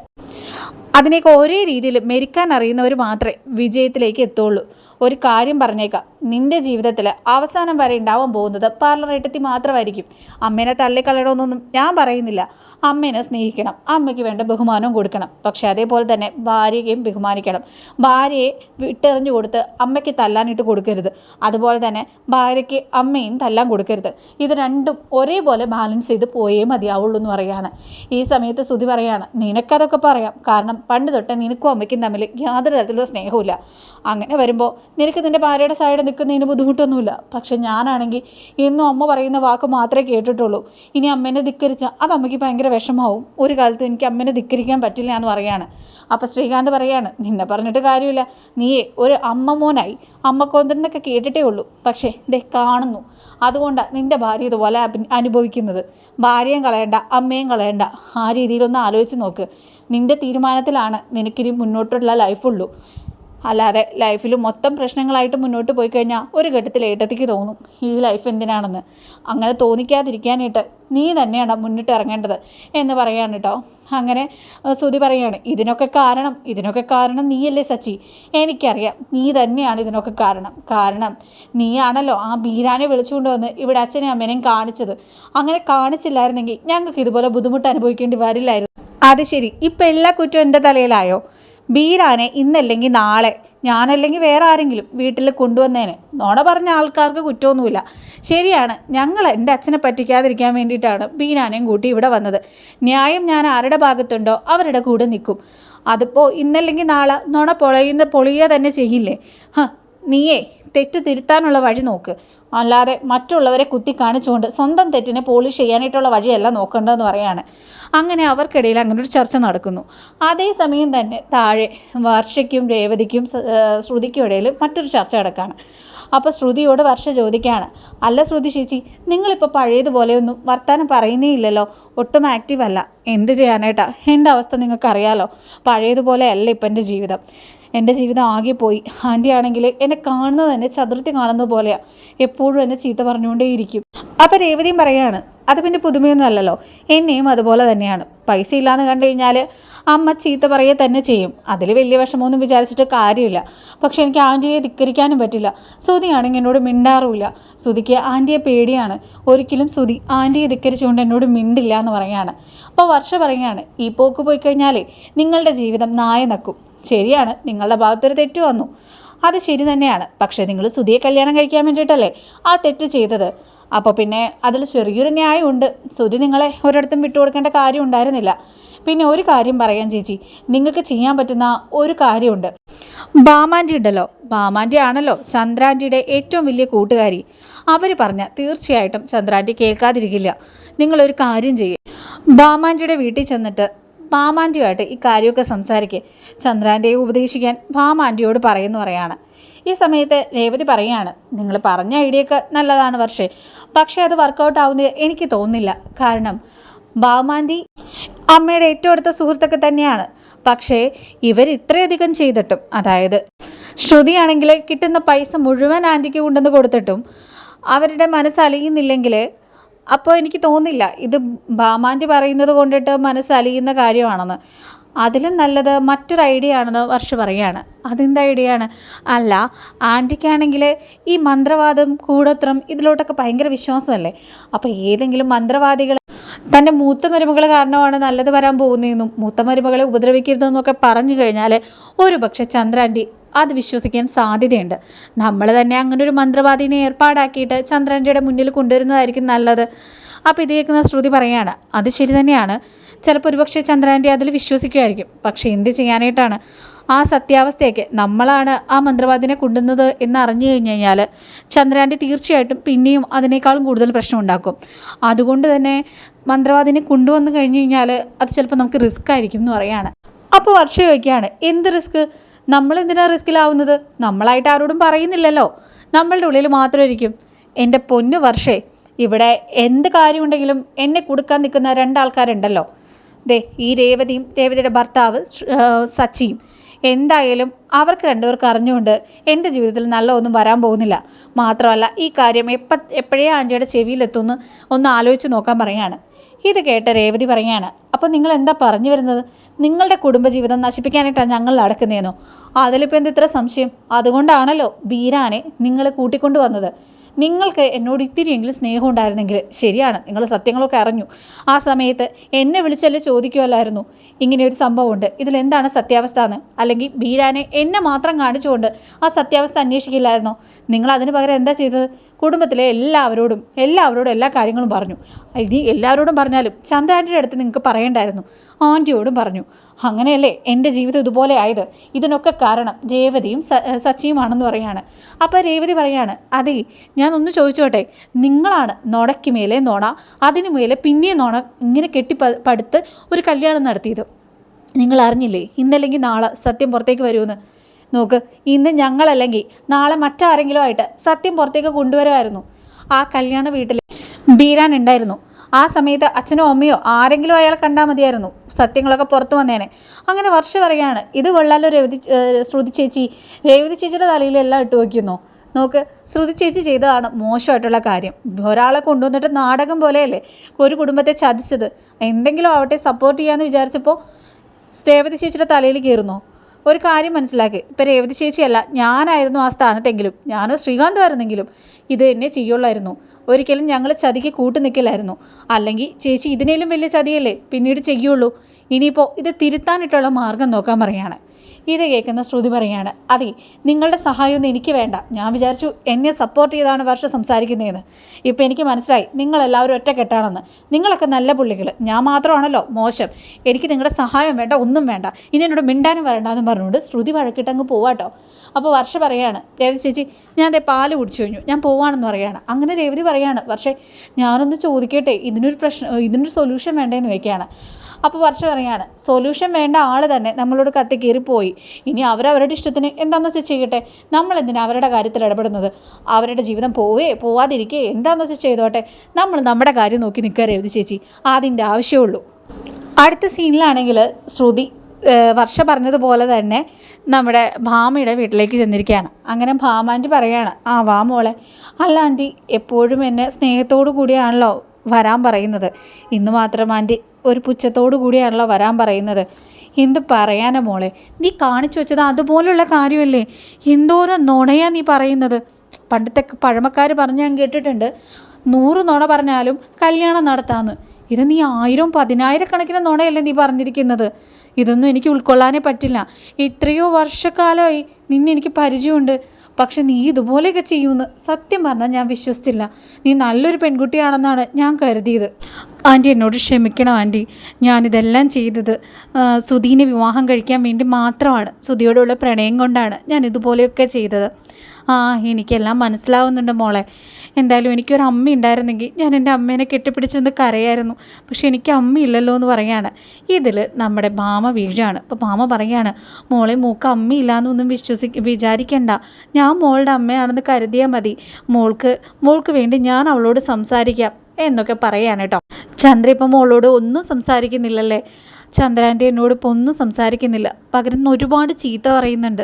അതിനെയൊക്കെ ഒരേ രീതിയിൽ മെരിക്കാൻ അറിയുന്നവർ മാത്രമേ വിജയത്തിലേക്ക് എത്തുള്ളൂ ഒരു കാര്യം പറഞ്ഞേക്കാം. നിന്റെ ജീവിതത്തിൽ അവസാനം വരെ ഉണ്ടാവാൻ പോകുന്നത് പാർലർ എട്ടെത്തി മാത്രമായിരിക്കും. അമ്മേനെ തള്ളിക്കളയണമെന്നൊന്നും ഞാൻ പറയുന്നില്ല. അമ്മേനെ സ്നേഹിക്കണം. അമ്മയ്ക്ക് വേണ്ട ബഹുമാനവും കൊടുക്കണം. പക്ഷേ അതേപോലെ തന്നെ ഭാര്യയെയും ബഹുമാനിക്കണം. ഭാര്യയെ വിട്ടെറിഞ്ഞു കൊടുത്ത് അമ്മയ്ക്ക് തല്ലാനിട്ട് കൊടുക്കരുത്. അതുപോലെ തന്നെ ഭാര്യയ്ക്ക് അമ്മയും തല്ലാൻ കൊടുക്കരുത്. ഇത് രണ്ടും ഒരേപോലെ ബാലൻസ് ചെയ്ത് പോയേ മതിയാവുള്ളൂ എന്ന് പറയാണ്. ഈ സമയത്ത് ശ്രുതി പറയാണ് നിനക്കതൊക്കെ പറയാം. കാരണം പണ്ട് തൊട്ടേ നിനക്കും അമ്മയ്ക്കും തമ്മിൽ യാതൊരു തരത്തിലുള്ള സ്നേഹമില്ല അങ്ങനെ വരുമ്പോൾ നിനക്ക് നിന്റെ ഭാര്യയുടെ സൈഡ് നിൽക്കുന്നതിന് ബുദ്ധിമുട്ടൊന്നുമില്ല. പക്ഷെ ഞാനാണെങ്കിൽ എന്നും അമ്മ പറയുന്ന വാക്ക് മാത്രമേ കേട്ടിട്ടുള്ളൂ. ഇനി അമ്മേനെ ധിക്കരിച്ച അത് അമ്മയ്ക്ക് ഭയങ്കര വിഷമാവും. ഒരു കാലത്ത് എനിക്ക് അമ്മേനെ ധിക്കരിക്കാൻ പറ്റില്ല എന്ന് പറയാണ് അപ്പോൾ ശ്രീകാന്ത് പറയാണ് നിന്നെ പറഞ്ഞിട്ട് കാര്യമില്ല. നീയേ ഒരു അമ്മ മോനായി. അമ്മ കൊന്തെന്നൊക്കെ കേട്ടിട്ടേ ഉള്ളൂ. പക്ഷേ ദേ കാണുന്നു. അതുകൊണ്ടാണ് നിന്റെ ഭാര്യ ഇതുപോലെ അനുഭവിക്കുന്നത്. ഭാര്യയും കളയണ്ട അമ്മയും കളയണ്ട. ആ രീതിയിലൊന്ന് ആലോചിച്ച് നോക്ക്. നിന്റെ തീരുമാനത്തിലാണ് നിനക്കിനി മുന്നോട്ടുള്ള ലൈഫുള്ളൂ അല്ലാതെ ലൈഫിൽ മൊത്തം പ്രശ്നങ്ങളായിട്ട് മുന്നോട്ട് പോയി കഴിഞ്ഞാൽ ഒരു ഘട്ടത്തിൽ ഏട്ടത്തിക്ക് തോന്നും ഈ ലൈഫ് എന്തിനാണെന്ന്. അങ്ങനെ തോന്നിക്കാതിരിക്കാനായിട്ട് നീ തന്നെയാണ് മുന്നിട്ട് ഇറങ്ങേണ്ടത് എന്ന് പറയാണ് കേട്ടോ. അങ്ങനെ ശ്രുതി പറയാണ് ഇതിനൊക്കെ കാരണം ഇതിനൊക്കെ കാരണം നീയല്ലേ സച്ചി? എനിക്കറിയാം നീ തന്നെയാണ് ഇതിനൊക്കെ കാരണം. കാരണം നീയാണല്ലോ ആ ബീരാനെ വിളിച്ചുകൊണ്ട് വന്ന് ഇവിടെ അച്ഛനെയും അമ്മേനെയും കാണിച്ചത്. അങ്ങനെ കാണിച്ചില്ലായിരുന്നെങ്കിൽ ഞങ്ങൾക്ക് ഇതുപോലെ ബുദ്ധിമുട്ട് അനുഭവിക്കേണ്ടി വരില്ലായിരുന്നു. അത് ശരി ഇപ്പം എല്ലാ കുറ്റവും എന്റെ തലയിലായോ? ബീരാനെ ഇന്നല്ലെങ്കിൽ നാളെ ഞാനല്ലെങ്കിൽ വേറെ ആരെങ്കിലും വീട്ടിൽ കൊണ്ടുവന്നേനെ. നോണ പറഞ്ഞ ആൾക്കാർക്ക് കുറ്റമൊന്നുമില്ല. ശരിയാണ് ഞങ്ങൾ എന്റെ അച്ഛനെ പറ്റിക്കാതിരിക്കാൻ വേണ്ടിയിട്ടാണ് ബീനാനെയും കൂട്ടി ഇവിടെ വന്നത്. ന്യായം ഞാൻ ആരുടെ ഭാഗത്തുണ്ടോ അവരുടെ കൂടെ നിൽക്കും. അതിപ്പോൾ ഇന്നല്ലെങ്കിൽ നാളെ നോണ പൊളയുന്ന പൊളിയുക തന്നെ ചെയ്യില്ലേ? ഹ നീയേ തെറ്റ് തിരുത്താനുള്ള വഴി നോക്ക്. അല്ലാതെ മറ്റുള്ളവരെ കുത്തി കാണിച്ചുകൊണ്ട് സ്വന്തം തെറ്റിനെ പോളിഷ് ചെയ്യാനായിട്ടുള്ള വഴിയല്ല നോക്കേണ്ടതെന്ന് പറയാണ്. അങ്ങനെ അവർക്കിടയിൽ അങ്ങനെ ഒരു ചർച്ച നടക്കുന്നു. അതേസമയം തന്നെ താഴെ വർഷയ്ക്കും രേവതിക്കും ശ്രുതിക്കും ഇടയിൽ മറ്റൊരു ചർച്ച നടക്കുകയാണ് അപ്പോൾ ശ്രുതിയോട് വർഷ ചോദിക്കുകയാണ് അല്ല ശ്രുതി ചേച്ചി നിങ്ങളിപ്പോൾ പഴയതുപോലെയൊന്നും വർത്താനം പറയുന്നേ ഇല്ലല്ലോ. ഒട്ടും ആക്റ്റീവ് അല്ല. എന്ത് ചെയ്യാനായിട്ടാ? എന്റെ അവസ്ഥ നിങ്ങൾക്കറിയാലോ. പഴയതുപോലെ അല്ല ഇപ്പം എന്റെ ജീവിതം. എന്റെ ജീവിതം ആകെ പോയി. ആന്റി ആണെങ്കിൽ എന്നെ കാണുന്നത് തന്നെ ചതുർത്ഥി കാണുന്നത് പോലെയാണ് എപ്പോഴും എന്നെ ചീത്ത പറഞ്ഞുകൊണ്ടേയിരിക്കും. അപ്പോൾ രേവതിയും പറയാണ് അത് പിന്നെ പുതുമയൊന്നും അല്ലല്ലോ. എന്നെയും അതുപോലെ തന്നെയാണ്. പൈസ ഇല്ലാന്ന് കണ്ടു കഴിഞ്ഞാൽ അമ്മ ചീത്ത പറയുക തന്നെ ചെയ്യും. അതിൽ വലിയ വിഷമമൊന്നും വിചാരിച്ചിട്ട് കാര്യമില്ല. പക്ഷെ എനിക്ക് ആന്റിയെ ധിക്കരിക്കാനും പറ്റില്ല. സുതിയാണെങ്കിൽ എന്നോട് മിണ്ടാറുമില്ല. സുതിക്ക് ആന്റിയെ പേടിയാണ്. ഒരിക്കലും സുതി ആന്റിയെ ധിക്കരിച്ചുകൊണ്ട് എന്നോട് മിണ്ടില്ല എന്ന് പറയാണ്. അപ്പോൾ വർഷ പറയാണ് ഈ പോക്ക് പോയി കഴിഞ്ഞാൽ നിങ്ങളുടെ ജീവിതം നായ നക്കും. ശരിയാണ്. നിങ്ങളുടെ ഭാഗത്തൊരു തെറ്റ് വന്നു. അത് ശരി തന്നെയാണ്. പക്ഷേ നിങ്ങൾ സുധിയെ കല്യാണം കഴിക്കാൻ വേണ്ടിയിട്ടല്ലേ ആ തെറ്റ് ചെയ്തത്? അപ്പോൾ പിന്നെ അതിൽ ചെറിയൊരു ന്യായമുണ്ട്. സുധി നിങ്ങളെ ഒരിടത്തും വിട്ടുകൊടുക്കേണ്ട കാര്യം ഉണ്ടായിരുന്നില്ല. പിന്നെ ഒരു കാര്യം പറയാം ചേച്ചി. നിങ്ങൾക്ക് ചെയ്യാൻ പറ്റുന്ന ഒരു കാര്യമുണ്ട്. ബാമാന്റെ ഉണ്ടല്ലോ. ബാമാന്റെ ആണല്ലോ ചന്ദ്രാന്റിയുടെ ഏറ്റവും വലിയ കൂട്ടുകാരി. അവർ പറഞ്ഞ തീർച്ചയായിട്ടും ചന്ദ്രാന്റി കേൾക്കാതിരിക്കില്ല. നിങ്ങളൊരു കാര്യം ചെയ്യും. ബാമാന്റിയുടെ വീട്ടിൽ ചെന്നിട്ട് പാമാന്റിയുമായിട്ട് ഈ കാര്യമൊക്കെ സംസാരിക്കുക ചന്ദ്രാന്റെ ഉപദേശിക്കാൻ ഭാമാന്റിയോട് പറയുന്നു പറയാണ്. ഈ സമയത്ത് രേവതി പറയാണ് നിങ്ങൾ പറഞ്ഞ ഐഡിയ ഒക്കെ നല്ലതാണ് പക്ഷേ പക്ഷേ അത് വർക്കൗട്ട് ആവുന്നത് എനിക്ക് തോന്നുന്നില്ല. കാരണം ബാമാന്തി അമ്മയുടെ ഏറ്റവും അടുത്ത സുഹൃത്തൊക്കെ തന്നെയാണ്. പക്ഷേ ഇവർ ഇത്രയധികം ചെയ്തിട്ടും അതായത് ശ്രുതിയാണെങ്കിൽ കിട്ടുന്ന പൈസ മുഴുവൻ ആന്റിക്ക് കൊണ്ടുവന്ന് കൊടുത്തിട്ടും അവരുടെ മനസ്സലിയുന്നില്ലെങ്കിൽ അപ്പോൾ എനിക്ക് തോന്നില്ല ഇത് ഭാമാന്റെ പറയുന്നത് കൊണ്ടിട്ട് മനസ്സലിയുന്ന കാര്യമാണെന്ന്. അതിലും നല്ലത് മറ്റൊരു ഐഡിയ ആണെന്ന് വർഷ പറയാണ് അതെന്ത് ഐഡിയ ആണ്? അല്ല ആന്റിക്കാണെങ്കിൽ ഈ മന്ത്രവാദം കൂടോത്രം ഇതിലോട്ടൊക്കെ ഭയങ്കര വിശ്വാസമല്ലേ? അപ്പോൾ ഏതെങ്കിലും മന്ത്രവാദികൾ തന്റെ മൂത്ത മരുമകൾ കാരണമാണ് നല്ലത് വരാൻ പോകുന്നതെന്നും മൂത്ത മരുമകളെ ഉപദ്രവിക്കരുതെന്നൊക്കെ പറഞ്ഞു കഴിഞ്ഞാൽ ഒരു പക്ഷേ ചന്ദ്രാന്റി അത് വിശ്വസിക്കാൻ സാധ്യതയുണ്ട്. നമ്മൾ തന്നെ അങ്ങനെ ഒരു മന്ത്രവാദിനെ ഏർപ്പാടാക്കിയിട്ട് ചന്ദ്രന്റെ മുന്നിൽ കൊണ്ടുവരുന്നതായിരിക്കും നല്ലത്. അപ്പോൾ ഇത് കേൾക്കുന്ന ശ്രുതി പറയാണ് അത് ശരി തന്നെയാണ്. ചിലപ്പോൾ ഒരുപക്ഷെ ചന്ദ്രാന്റെ അതിൽ വിശ്വസിക്കുമായിരിക്കും. പക്ഷേ എന്ത് ചെയ്യാനായിട്ടാണ്? ആ സത്യാവസ്ഥയൊക്കെ നമ്മളാണ് ആ മന്ത്രവാദിനെ കൊണ്ടുവന്നത് എന്ന് അറിഞ്ഞു കഴിഞ്ഞു കഴിഞ്ഞാൽ ചന്ദ്രാന്റെ തീർച്ചയായിട്ടും പിന്നെയും അതിനേക്കാളും കൂടുതൽ പ്രശ്നം ഉണ്ടാക്കും. അതുകൊണ്ട് തന്നെ മന്ത്രവാദിനെ കൊണ്ടുവന്നു കഴിഞ്ഞു കഴിഞ്ഞാൽ അത് ചിലപ്പോൾ നമുക്ക് റിസ്ക് ആയിരിക്കും എന്ന് പറയാണ്. അപ്പോൾ വർഷ ചോദിക്കുകയാണ് എന്ത് റിസ്ക്? നമ്മൾ എന്തിനാണ് റിസ്കിലാവുന്നത് നമ്മളായിട്ട് ആരോടും പറയുന്നില്ലല്ലോ. നമ്മളുടെ ഉള്ളിൽ മാത്രം മാത്രമായിരിക്കും. എന്റെ പൊന്നു വർഷേ ഇവിടെ എന്ത് കാര്യമുണ്ടെങ്കിലും എന്നെ കൊടുക്കാൻ നിൽക്കുന്ന രണ്ടാൾക്കാരുണ്ടല്ലോ. ദേ ഈ രേവതിയും രേവതിയുടെ ഭർത്താവ് സച്ചിയും. എന്തായാലും അവർക്ക് രണ്ടുപേർക്ക് അറിഞ്ഞുകൊണ്ട് എന്റെ ജീവിതത്തിൽ നല്ല ഒന്നും വരാൻ പോകുന്നില്ല. മാത്രമല്ല ഈ കാര്യം എപ്പം എപ്പോഴേ ആന്റിയുടെ ചെവിയിലെത്തുമെന്ന് ഒന്ന് ആലോചിച്ച് നോക്കാൻ പറയാണ് ഇത് കേട്ട രേവതി പറയാണ് അപ്പോൾ നിങ്ങൾ എന്താ പറഞ്ഞു വരുന്നത്? നിങ്ങളുടെ കുടുംബജീവിതം നശിപ്പിക്കാനായിട്ടാണ് ഞങ്ങൾ നടക്കുന്നതെന്നോ അതിലിപ്പോൾ എന്ത് ഇത്ര സംശയം? അതുകൊണ്ടാണല്ലോ ബീരാനെ നിങ്ങൾ കൂട്ടിക്കൊണ്ടു വന്നത്. നിങ്ങൾക്ക് എന്നോട് ഇത്തിരിയെങ്കിലും സ്നേഹം ഉണ്ടായിരുന്നെങ്കിൽ ശരിയാണ് നിങ്ങൾ സത്യങ്ങളൊക്കെ അറിഞ്ഞു. ആ സമയത്ത് എന്നെ വിളിച്ചല്ലേ ചോദിക്കുമല്ലായിരുന്നു ഇങ്ങനെ ഒരു സംഭവമുണ്ട്. ഇതിലെന്താണ് സത്യാവസ്ഥ എന്ന്? അല്ലെങ്കിൽ ബീരാനെ എന്നെ മാത്രം കാണിച്ചുകൊണ്ട് ആ സത്യാവസ്ഥ അന്വേഷിക്കില്ലായിരുന്നോ? നിങ്ങൾ അതിന് പകരം എന്താ ചെയ്തത്? കുടുംബത്തിലെ എല്ലാവരോടും എല്ലാവരോടും എല്ലാ കാര്യങ്ങളും പറഞ്ഞു. ഇനി എല്ലാവരോടും പറഞ്ഞാലും ചന്ദ്രാന്റെ അടുത്ത് നിങ്ങൾക്ക് പറയണ്ടായിരുന്നു. ആന്റിയോടും പറഞ്ഞു അങ്ങനെയല്ലേ എന്റെ ജീവിതം ഇതുപോലെ ആയത്? ഇതിനൊക്കെ കാരണം രേവതിയും സച്ചിയുമാണെന്ന് പറയാണ്. അപ്പോൾ രേവതി പറയാണ് അതെ ഞാൻ ഒന്ന് ചോദിച്ചോട്ടെ നിങ്ങളാണ് നോടയ്ക്ക് മേലെ നോണ അതിന് മേലെ പിന്നെയും നോണ ഇങ്ങനെ കെട്ടി പടുത്ത് ഒരു കല്യാണം നടത്തിയത്? നിങ്ങൾ അറിഞ്ഞില്ലേ ഇന്നല്ലെങ്കിൽ നാളെ സത്യം പുറത്തേക്ക് വരുമെന്ന്? നോക്ക് ഇന്ന് ഞങ്ങളല്ലെങ്കിൽ നാളെ മറ്റാരെങ്കിലും ആയിട്ട് സത്യം പുറത്തേക്ക് കൊണ്ടുവരുമായിരുന്നു. ആ കല്യാണ വീട്ടിൽ ബീരാൻ ഉണ്ടായിരുന്നു. ആ സമയത്ത് അച്ഛനോ അമ്മയോ ആരെങ്കിലും അയാളെ കണ്ടാൽ മതിയായിരുന്നു. സത്യങ്ങളൊക്കെ പുറത്തു വന്നേനെ. അങ്ങനെ വർഷ പറയാണ് ഇത് കൊള്ളാലോ രേവതി ശ്രുതി ചേച്ചി. രേവതി ചേച്ചിയുടെ തലയിലെല്ലാം ഇട്ട് വയ്ക്കുന്നു. നോക്ക് ശ്രുതി ചേച്ചി ചെയ്തതാണ് മോശമായിട്ടുള്ള കാര്യം. ഒരാളെ കൊണ്ടുവന്നിട്ട് നാടകം പോലെയല്ലേ? ഒരു കുടുംബത്തെ ചതിച്ചത്. എന്തെങ്കിലും ആവട്ടെ സപ്പോർട്ട് ചെയ്യാമെന്ന് വിചാരിച്ചപ്പോൾ രേവതി ചേച്ചിയുടെ തലയിൽ കയറുന്നോ. ഒരു കാര്യം മനസ്സിലാക്കി. ഇപ്പം രേവതി ചേച്ചിയല്ല ഞാനായിരുന്നു ആ സ്ഥാനത്തെങ്കിലും ഞാനോ ശ്രീകാന്ത് ആയിരുന്നെങ്കിലും ഇത് എന്നെ ചെയ്യുള്ളായിരുന്നു. ഒരിക്കലും ഞങ്ങൾ ചതിക്ക് കൂട്ടു നിൽക്കില്ലായിരുന്നു അല്ലെങ്കിൽ ചേച്ചി ഇതിനേലും വലിയ ചതിയല്ലേ? പിന്നീട് ചെയ്യുള്ളൂ. ഇനിയിപ്പോൾ ഇത് തിരുത്താനായിട്ടുള്ള മാർഗം നോക്കാൻ പറയാണ് ഇത് കേൾക്കുന്ന ശ്രുതി പറയാണ് അതെ നിങ്ങളുടെ സഹായമൊന്നും എനിക്ക് വേണ്ട. ഞാൻ വിചാരിച്ചു എന്നെ സപ്പോർട്ട് ചെയ്താണ് വർഷം സംസാരിക്കുന്നതെന്ന്. ഇപ്പോൾ എനിക്ക് മനസ്സിലായി നിങ്ങളെല്ലാവരും ഒറ്റക്കെട്ടാണെന്ന്. നിങ്ങളൊക്കെ നല്ല പുള്ളികൾ ഞാൻ മാത്രമാണല്ലോ മോശം. എനിക്ക് നിങ്ങളുടെ സഹായം വേണ്ട ഒന്നും വേണ്ട. ഇനി എന്നോട് മിണ്ടാനും വരണ്ട എന്ന് പറഞ്ഞുകൊണ്ട് ശ്രുതി വഴക്കിട്ടങ്ങ് പോവാട്ടോ അപ്പോൾ വർഷ പറയാണ് രേവതി ചേച്ചി ഞാൻ അതേ പാൽ കുടിച്ചു കഴിഞ്ഞു. ഞാൻ പോവാണെന്ന് പറയാണ് അങ്ങനെ രേവതി പറയാണ് പക്ഷേ ഞാനൊന്ന് ചോദിക്കട്ടെ ഇതിനൊരു പ്രശ്നം ഇതിനൊരു സൊല്യൂഷൻ വേണ്ടേന്ന് ചോദിക്കുകയാണ്. അപ്പോൾ വർഷ പറയാണ് സൊല്യൂഷൻ വേണ്ട ആൾ തന്നെ നമ്മളോട് കത്തി കയറിപ്പോയി ഇനി അവരവരുടെ ഇഷ്ടത്തിന് എന്താണെന്ന് വെച്ചാൽ ചെയ്യട്ടെ? നമ്മൾ എന്തിനാ അവരുടെ കാര്യത്തിൽ ഇടപെടുന്നത്? അവരുടെ ജീവിതം പോവേ പോവാതിരിക്കേ എന്താണെന്ന് വെച്ചാൽ ചെയ്തോട്ടെ? നമ്മൾ നമ്മുടെ കാര്യം നോക്കി നിൽക്കുക രേവതി ചേച്ചി. അതിന്റെ ആവശ്യമുള്ളൂ അടുത്ത സീനിലാണെങ്കിൽ ശ്രുതി വർഷ പറഞ്ഞതുപോലെ തന്നെ നമ്മുടെ ഭാമയുടെ വീട്ടിലേക്ക് ചെന്നിരിക്കുകയാണ്. അങ്ങനെ ഭാമാന്റി പറയാണ് ആ വാ മോളെ. അല്ല ആന്റി എപ്പോഴും എന്നെ സ്നേഹത്തോടു കൂടിയാണല്ലോ വരാൻ പറയുന്നത്. ഇന്ന് മാത്രം ആന്റി ഒരു പുച്ഛത്തോടു കൂടിയാണല്ലോ വരാൻ പറയുന്നത്. എന്ത് പറയാനാ മോളെ? നീ കാണിച്ചു വെച്ചത് അതുപോലുള്ള കാര്യമല്ലേ? എന്തോരം നുണയാ നീ പറയുന്നത്? പണ്ടത്തെ പഴമക്കാർ പറഞ്ഞ് ഞാൻ കേട്ടിട്ടുണ്ട്. നൂറ് നുണ പറഞ്ഞാലും കല്യാണം നടത്താമെന്ന് ഇത് നീ ആയിരം പതിനായിരക്കണക്കിന് നുണയല്ലേ നീ പറഞ്ഞിരിക്കുന്നത്? ഇതൊന്നും എനിക്ക് ഉൾക്കൊള്ളാനേ പറ്റില്ല. ഇത്രയോ വർഷക്കാലമായി നിന്നെനിക്ക് പരിചയമുണ്ട്. പക്ഷെ നീ ഇതുപോലെയൊക്കെ ചെയ്യുമെന്ന് സത്യം പറഞ്ഞാൽ ഞാൻ വിശ്വസിച്ചില്ല. നീ നല്ലൊരു പെൺകുട്ടിയാണെന്നാണ് ഞാൻ കരുതിയത്. ആന്റി എന്നോട് ക്ഷമിക്കണം ആന്റി. ഞാനിതെല്ലാം ചെയ്തത് സുധീനെ വിവാഹം കഴിക്കാൻ വേണ്ടി മാത്രമാണ്. സുധിയോടുള്ള പ്രണയം കൊണ്ടാണ് ഞാൻ ഇതുപോലെയൊക്കെ ചെയ്തത്. ആ എനിക്കെല്ലാം മനസ്സിലാവുന്നുണ്ട് മോളെ. എന്തായാലും എനിക്കൊരു അമ്മ ഉണ്ടായിരുന്നെങ്കിൽ ഞാൻ എന്റെ അമ്മേനെ കെട്ടിപ്പിടിച്ചൊന്ന് കരയായിരുന്നു. പക്ഷെ എനിക്ക് അമ്മ ഇല്ലല്ലോ എന്ന് പറയാണ്. ഇതിൽ നമ്മുടെ മാമ വീഴാണ്. അപ്പോൾ മാമ പറയാണ് മോളെ മൂക്ക് അമ്മയില്ലാന്നൊന്നും വിശ്വസി വിചാരിക്കണ്ട. ഞാൻ മോളുടെ അമ്മയാണെന്ന് കരുതിയാൽ മതി. മോൾക്ക് മോൾക്ക് വേണ്ടി ഞാൻ അവളോട് സംസാരിക്കാം എന്നൊക്കെ പറയാണ് കേട്ടോ. ചന്ദ്ര ഇപ്പം മോളോട് ഒന്നും സംസാരിക്കുന്നില്ലല്ലേ? ചന്ദ്രാന്റെ എന്നോടൊപ്പം ഒന്നും സംസാരിക്കുന്നില്ല. പകരം ഒരുപാട് ചീത്ത പറയുന്നുണ്ട്.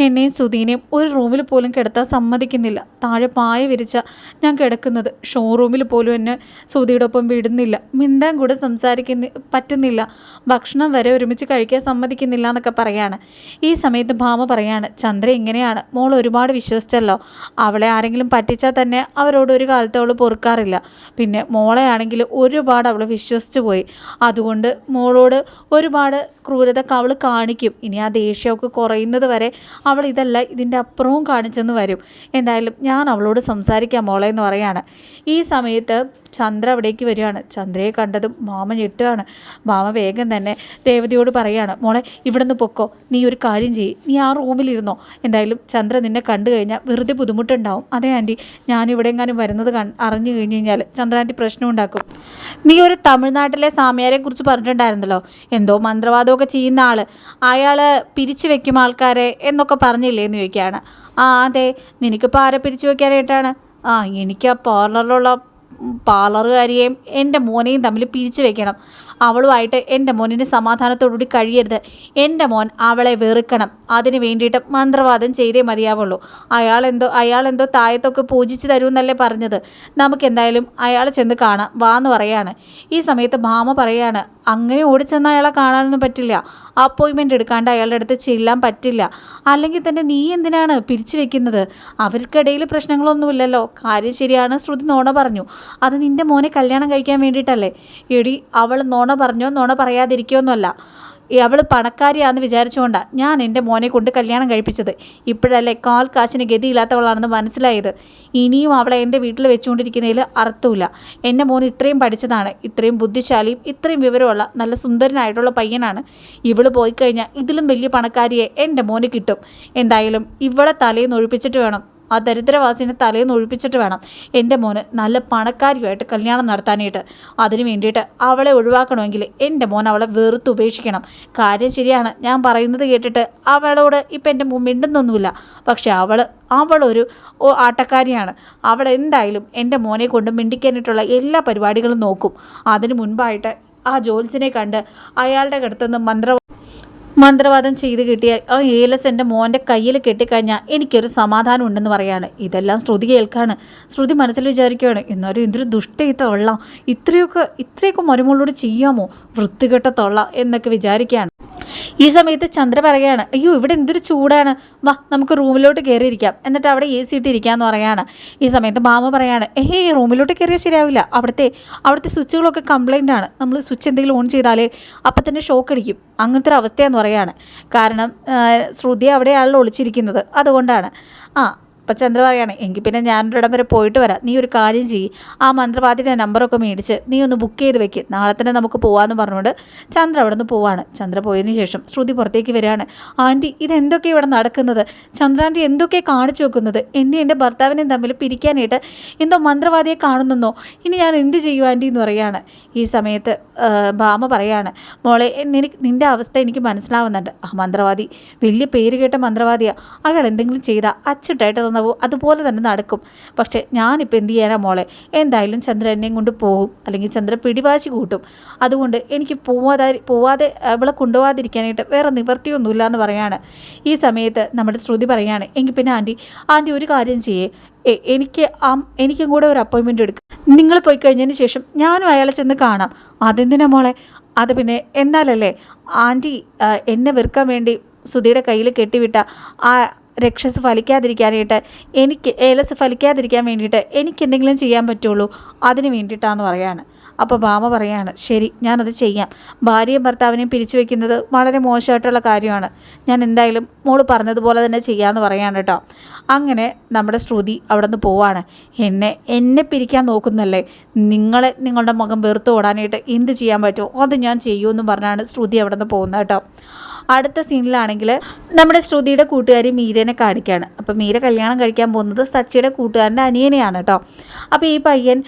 എന്നെയും സുധീനെയും ഒരു റൂമിൽ പോലും കിടത്താൻ സമ്മതിക്കുന്നില്ല. താഴെ പായ വിരിച്ച ഞാൻ കിടക്കുന്നത്. ഷോറൂമിൽ പോലും എന്നെ സുധിയുടെ ഒപ്പം വിടുന്നില്ല. മിണ്ടാൻ കൂടെ സംസാരിക്കുന്ന പറ്റുന്നില്ല. ഭക്ഷണം വരെ ഒരുമിച്ച് കഴിക്കാൻ സമ്മതിക്കുന്നില്ല എന്നൊക്കെ പറയാണ്. ഈ സമയത്ത് ഭാമ പറയാണ് ചന്ദ്ര ഇങ്ങനെയാണ്. മോൾ ഒരുപാട് വിശ്വസിച്ചല്ലോ. അവളെ ആരെങ്കിലും പറ്റിച്ചാൽ തന്നെ അവരോട് ഒരു കാലത്ത് അവൾ പൊറുക്കാറില്ല. പിന്നെ മോളെ ആണെങ്കിൽ ഒരുപാട് അവൾ വിശ്വസിച്ച് പോയി. അതുകൊണ്ട് മോളോട് ഒരുപാട് ക്രൂരത അവൾ കാണിക്കും. ഇനി ആ ദേഷ്യമൊക്കെ കുറയുന്നത് വരെ അവൾ ഇതല്ല ഇതിന്റെ അപ്പുറവും കാണിച്ചെന്ന് വരും. എന്തായാലും ഞാൻ അവളോട് സംസാരിക്കാം മോളെ എന്ന് പറയാണ്. ഈ സമയത്ത് ചന്ദ്ര അവിടേക്ക് വരികയാണ്. ചന്ദ്രയെ കണ്ടതും മാമ ഞെട്ടുകയാണ്. മാമ വേഗം തന്നെ രേവതിയോട് പറയുകയാണ് മോളെ ഇവിടെ നിന്ന് പൊക്കോ. നീ ഒരു കാര്യം ചെയ്യ്. നീ ആ റൂമിലിരുന്നോ. എന്തായാലും ചന്ദ്ര നിന്നെ കണ്ടു കഴിഞ്ഞാൽ വെറുതെ ബുദ്ധിമുട്ടുണ്ടാവും. അതെ ആന്റി ഞാനിവിടെ എങ്ങാനും വരുന്നത് അറിഞ്ഞു കഴിഞ്ഞ് കഴിഞ്ഞാൽ ചന്ദ്ര ആന്റി പ്രശ്നം ഉണ്ടാക്കും. നീ ഒരു തമിഴ്നാട്ടിലെ സാമിയാരെ കുറിച്ച് പറഞ്ഞിട്ടുണ്ടായിരുന്നല്ലോ? എന്തോ മന്ത്രവാദമൊക്കെ ചെയ്യുന്ന ആൾ അയാൾ പിരിച്ചു വെക്കും ആൾക്കാരെ എന്നൊക്കെ പറഞ്ഞില്ലേ എന്ന് ചോദിക്കുകയാണ്. ആ അതെ. നിനക്കിപ്പോൾ ആരെ പിരിച്ചു വെക്കാനായിട്ടാണ്? ആ എനിക്ക് ആ പാർലറിലുള്ള പാർലറുകാരിയെയും എന്റെ മോനെയും തമ്മിൽ പിരിച്ചു വെക്കണം. അവളുമായിട്ട് എന്റെ മോനിന് സമാധാനത്തോടുകൂടി കഴിയരുത്. എന്റെ മോൻ അവളെ വെറുക്കണം. അതിന് വേണ്ടിയിട്ട് മന്ത്രവാദം ചെയ്തേ മതിയാവുള്ളൂ. അയാളെന്തോ അയാളെന്തോ തായത്തൊക്കെ പൂജിച്ച് തരുമെന്നല്ലേ പറഞ്ഞത്. നമുക്ക് എന്തായാലും അയാളെ ചെന്ന് കാണാം. വാ എന്ന് പറയാണ്. ഈ സമയത്ത് ഭാമ പറയാണ് അങ്ങനെ ഓടിച്ചെന്ന് അയാളെ കാണാനൊന്നും പറ്റില്ല. അപ്പോയിൻമെന്റ് എടുക്കാണ്ട് അയാളുടെ അടുത്ത് ചെല്ലാൻ പറ്റില്ല. അല്ലെങ്കിൽ തന്നെ നീ എന്തിനാണ് പിരിച്ചു വെക്കുന്നത്? അവർക്കിടയിൽ പ്രശ്നങ്ങളൊന്നുമില്ലല്ലോ. കാര്യം ശരിയാണ്. ശ്രുതി നോണ പറഞ്ഞു അത് നിന്റെ മോനെ കല്യാണം കഴിക്കാൻ വേണ്ടിയിട്ടല്ലേ? എടി അവൾ നോണ പറഞ്ഞോ നുണ പറയാതിരിക്കുമെന്നല്ല അവൾ പണക്കാരിയാണെന്ന് വിചാരിച്ചുകൊണ്ടാണ് ഞാൻ എന്റെ മോനെ കൊണ്ട് കല്യാണം കഴിപ്പിച്ചത്. ഇപ്പോഴല്ലേ കാൽ കാശിന് ഗതിയില്ലാത്തവളാണെന്ന് മനസ്സിലായത്. ഇനിയും അവളെ എന്റെ വീട്ടിൽ വെച്ചുകൊണ്ടിരിക്കുന്നതിൽ അർത്ഥമില്ല. എന്റെ മോൻ ഇത്രയും പഠിച്ചതാണ് ഇത്രയും ബുദ്ധിശാലിയും ഇത്രയും വിവരമുള്ള നല്ല സുന്ദരനായിട്ടുള്ള പയ്യനാണ്. ഇവൾ പോയി കഴിഞ്ഞാൽ ഇതിലും വലിയ പണക്കാരിയെ എന്റെ മോന് കിട്ടും. എന്തായാലും ഇവളെ തലയിൽ ഒഴിപ്പിച്ചിട്ട് വേണം ആ ദരിദ്രവാസിനെ തലേന്ന് ഒഴിപ്പിച്ചിട്ട് വേണം എന്റെ മോന് നല്ല പണക്കാരിയുമായിട്ട് കല്യാണം നടത്താനായിട്ട്. അതിന് വേണ്ടിയിട്ട് അവളെ ഒഴിവാക്കണമെങ്കിൽ എന്റെ മോൻ അവളെ വെറുത്ത് ഉപേക്ഷിക്കണം. കാര്യം ശരിയാണ് ഞാൻ പറയുന്നത് കേട്ടിട്ട് അവളോട് ഇപ്പം എന്റെ മിണ്ടുന്നൊന്നുമില്ല. പക്ഷേ അവൾ അവളൊരു ആട്ടക്കാരിയാണ്. അവൾ എന്തായാലും എന്റെ മോനെ കൊണ്ട് മിണ്ടിക്കാനായിട്ടുള്ള എല്ലാ പരിപാടികളും നോക്കും. അതിന് മുൻപായിട്ട് ആ ജോൽസിനെ കണ്ട് അയാളുടെ അടുത്തുനിന്ന് മന്ത്ര മന്ത്രവാദം ചെയ്ത് കിട്ടിയ ആ ഏലസ് എന്റെ മോന്റെ കയ്യിൽ കെട്ടിക്കഴിഞ്ഞാൽ എനിക്കൊരു സമാധാനം ഉണ്ടെന്ന് പറയാണ്. ഇതെല്ലാം ശ്രുതി കേൾക്കാണ്. ശ്രുതി മനസ്സിൽ വിചാരിക്കുകയാണ് എന്നാലും ഇതൊരു ദുഷ്ടയിത്ത തൊള്ള ഇത്രയൊക്കെ ഇത്രയൊക്കെ മരുമോളോട് ചെയ്യാമോ? വൃത്തികെട്ട എന്നൊക്കെ വിചാരിക്കുകയാണ് ഈ സമയത്ത് ചന്ദ്ര പറയുകയാണ് അയ്യോ ഇവിടെ എന്തൊരു ചൂടാണ്. വാ നമുക്ക് റൂമിലോട്ട് കയറിയിരിക്കാം എന്നിട്ട് അവിടെ എ സി ഇട്ടിരിക്കാമെന്ന് പറയാണ്. ഈ സമയത്ത് മാമ പറയാണ് ഏഹേ റൂമിലോട്ട് കയറിയാൽ ശരിയാവില്ല. അവിടുത്തെ അവിടുത്തെ സ്വിച്ചുകളൊക്കെ കംപ്ലൈന്റ് ആണ്. നമ്മൾ സ്വിച്ച് എന്തെങ്കിലും ഓൺ ചെയ്താലേ അപ്പം തന്നെ ഷോക്ക് അടിക്കും. അങ്ങനത്തെ ഒരു അവസ്ഥയാന്ന് പറയാണ് കാരണം ശ്രുതി അവിടെയാണല്ലോ ഒളിച്ചിരിക്കുന്നത്. അതുകൊണ്ടാണ്. ആ അപ്പം ചന്ദ്ര പറയുകയാണ് എങ്കിൽ പിന്നെ ഞാനൊരിടം വരെ പോയിട്ട് വരാം. നീ ഒരു കാര്യം ചെയ്യ്. ആ മന്ത്രവാദിയുടെ നമ്പറൊക്കെ മേടിച്ച് നീ ഒന്ന് ബുക്ക് ചെയ്ത് വെക്ക്. നാളെ തന്നെ നമുക്ക് പോകാമെന്ന് പറഞ്ഞുകൊണ്ട് ചന്ദ്ര അവിടെ നിന്ന് പോവാണ്. ചന്ദ്ര പോയതിനു ശേഷം ശ്രുതി പുറത്തേക്ക് വരികയാണ്. ആന്റി ഇതെന്തൊക്കെ ഇവിടെ നടക്കുന്നത്? ചന്ദ്രാന്റെ എന്തൊക്കെ കാണിച്ചു വെക്കുന്നത്? എന്നെ എന്റെ ഭർത്താവിനെയും തമ്മിൽ പിരിക്കാനായിട്ട് എന്തോ മന്ത്രവാദിയെ കാണുന്നെന്നോ? ഇനി ഞാൻ എന്ത് ചെയ്യും ആന്റി എന്ന് പറയുകയാണ് ഈ സമയത്ത് ഭാമ പറയാണ് മോളെ എനിക്ക് നിന്റെ അവസ്ഥ എനിക്ക് മനസ്സിലാവുന്നുണ്ട്. ആ മന്ത്രവാദി വലിയ പേര് കേട്ട മന്ത്രവാദിയാണ് അയാൾ എന്തെങ്കിലും ചെയ്താൽ അച്ചിട്ടായിട്ട് തന്നവോ അതുപോലെ തന്നെ നടക്കും. പക്ഷേ ഞാനിപ്പോൾ എന്ത് ചെയ്യാനാ മോളെ? എന്തായാലും ചന്ദ്രൻ എന്നെയും കൊണ്ട് പോകും. അല്ലെങ്കിൽ ചന്ദ്രൻ പിടിവാശി കൂട്ടും. അതുകൊണ്ട് എനിക്ക് പോവാതെ പോവാതെ അവളെ കൊണ്ടുപോകാതിരിക്കാനായിട്ട് വേറെ നിവർത്തിയൊന്നുമില്ല എന്ന് പറയാണ്. ഈ സമയത്ത് നമ്മുടെ ശ്രുതി പറയാണ് എങ്കിൽ പിന്നെ ആന്റി ആന്റി ഒരു കാര്യം ചെയ്യേ. എനിക്ക് എനിക്കും കൂടെ ഒരു അപ്പോയിൻമെന്റ് എടുക്കും. നിങ്ങൾ പോയി കഴിഞ്ഞതിന് ശേഷം ഞാനും അയാളെ ചെന്ന് കാണാം. അതെന്തിനാ മോളെ? അത് പിന്നെ എന്നാലല്ലേ? ആന്റി എന്നെ വെറുക്കാൻ വേണ്ടി സുധിയുടെ കയ്യിൽ കെട്ടിവിട്ട ആ രക്ഷസ് ഫലിക്കാതിരിക്കാനായിട്ട് എനിക്ക് ഏലസ് ഫലിക്കാതിരിക്കാൻ വേണ്ടിയിട്ട് എനിക്ക് എന്തെങ്കിലും ചെയ്യാൻ പറ്റുള്ളൂ അതിന് വേണ്ടിയിട്ടാന്ന് പറയാണ്. അപ്പോൾ ഭാമ പറയാണ് ശരി ഞാനത് ചെയ്യാം. ഭാര്യയും ഭർത്താവിനെയും പിരിച്ചു വെക്കുന്നത് വളരെ മോശമായിട്ടുള്ള കാര്യമാണ്. ഞാൻ എന്തായാലും മോൾ പറഞ്ഞതുപോലെ തന്നെ ചെയ്യാമെന്ന് പറയാണ് കേട്ടോ അങ്ങനെ നമ്മുടെ ശ്രുതി അവിടെ നിന്ന് പോവാണ്. എന്നെ എന്നെ പിരിക്കാൻ നോക്കുന്നല്ലേ? നിങ്ങളെ നിങ്ങളുടെ മുഖം വെറുത്ത് ഓടാനായിട്ട് എന്ത് ചെയ്യാൻ പറ്റുമോ അത് ഞാൻ ചെയ്യുമെന്ന് പറഞ്ഞാണ് ശ്രുതി അവിടെ നിന്ന് പോകുന്നത് കേട്ടോ അടുത്ത സീനിലാണെങ്കിൽ നമ്മുടെ ശ്രുതിയുടെ കൂട്ടുകാരി മീരനെ കാണിക്കുകയാണ്. അപ്പോൾ മീര കല്യാണം കഴിക്കാൻ പോകുന്നത് സച്ചിയുടെ കൂട്ടുകാരന്റെ അനിയനെയാണ് കേട്ടോ. അപ്പോൾ ഈ പയ്യൻ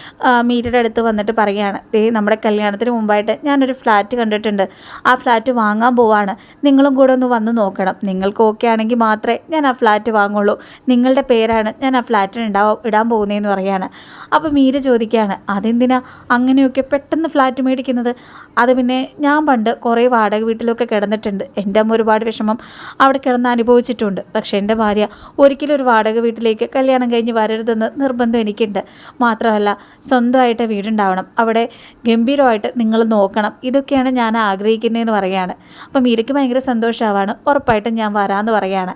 മീരയുടെ അടുത്ത് വന്നിട്ട് പറയുകയാണ് ദേ നമ്മുടെ കല്യാണത്തിന് മുമ്പായിട്ട് ഞാനൊരു ഫ്ലാറ്റ് കണ്ടിട്ടുണ്ട്. ആ ഫ്ലാറ്റ് വാങ്ങാൻ പോവാണ്. നിങ്ങളും കൂടെ ഒന്ന് വന്ന് നോക്കണം. നിങ്ങൾക്ക് ഓക്കെ ആണെങ്കിൽ മാത്രമേ ഞാൻ ആ ഫ്ലാറ്റ് വാങ്ങുള്ളൂ. നിങ്ങളുടെ പേരാണ് ഞാൻ ആ ഫ്ലാറ്റിന് ഉണ്ടാവാൻ ഇടാൻ പോകുന്നതെന്ന് പറയുകയാണ്. അപ്പോൾ മീര ചോദിക്കുകയാണ് അതെന്തിനാ അങ്ങനെയൊക്കെ പെട്ടെന്ന് ഫ്ലാറ്റ് മേടിക്കുന്നത്? അത് പിന്നെ ഞാൻ പണ്ട് കുറേ വാടക വീട്ടിലൊക്കെ കിടന്നിട്ടുണ്ട്. എന്റെ അമ്മ ഒരുപാട് വിഷമം അവിടെ കിടന്ന് അനുഭവിച്ചിട്ടുണ്ട്. പക്ഷേ എന്റെ ഭാര്യ ഒരിക്കലും ഒരു വാടക വീട്ടിലേക്ക് കല്യാണം കഴിഞ്ഞ് വരരുതെന്ന് നിർബന്ധം എനിക്കുണ്ട്. മാത്രമല്ല സ്വന്തമായിട്ട് വീടുണ്ടാവണം. അവിടെ ഗംഭീരമായിട്ട് നിങ്ങൾ നോക്കണം. ഇതൊക്കെയാണ് ഞാൻ ആഗ്രഹിക്കുന്നതെന്ന് പറയുകയാണ്. അപ്പം മീരയ്ക്ക് ഭയങ്കര സന്തോഷമാവാണ് ഉറപ്പായിട്ടും ഞാൻ വരാമെന്ന് പറയുകയാണ്.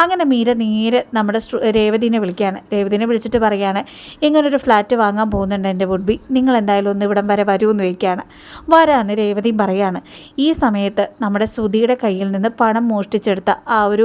അങ്ങനെ മീര നേരെ നമ്മുടെ രേവതിനെ വിളിക്കുകയാണ്. രേവതിനെ വിളിച്ചിട്ട് പറയുകയാണ് ഇങ്ങനൊരു ഫ്ലാറ്റ് വാങ്ങാൻ പോകുന്നുണ്ട് എന്റെ വുഡ്ബി. നിങ്ങൾ എന്തായാലും ഒന്ന് ഇവിടം വരെ വരുമെന്ന് ചോദിക്കുകയാണ്. വരാമെന്ന് രേവതിയും പറയുകയാണ്. ഈ സമയത്ത് നമ്മുടെ ശ്രുതിയുടെ കൈ കയ്യിൽ നിന്ന് പണം മോഷ്ടിച്ചെടുത്ത ആ ഒരു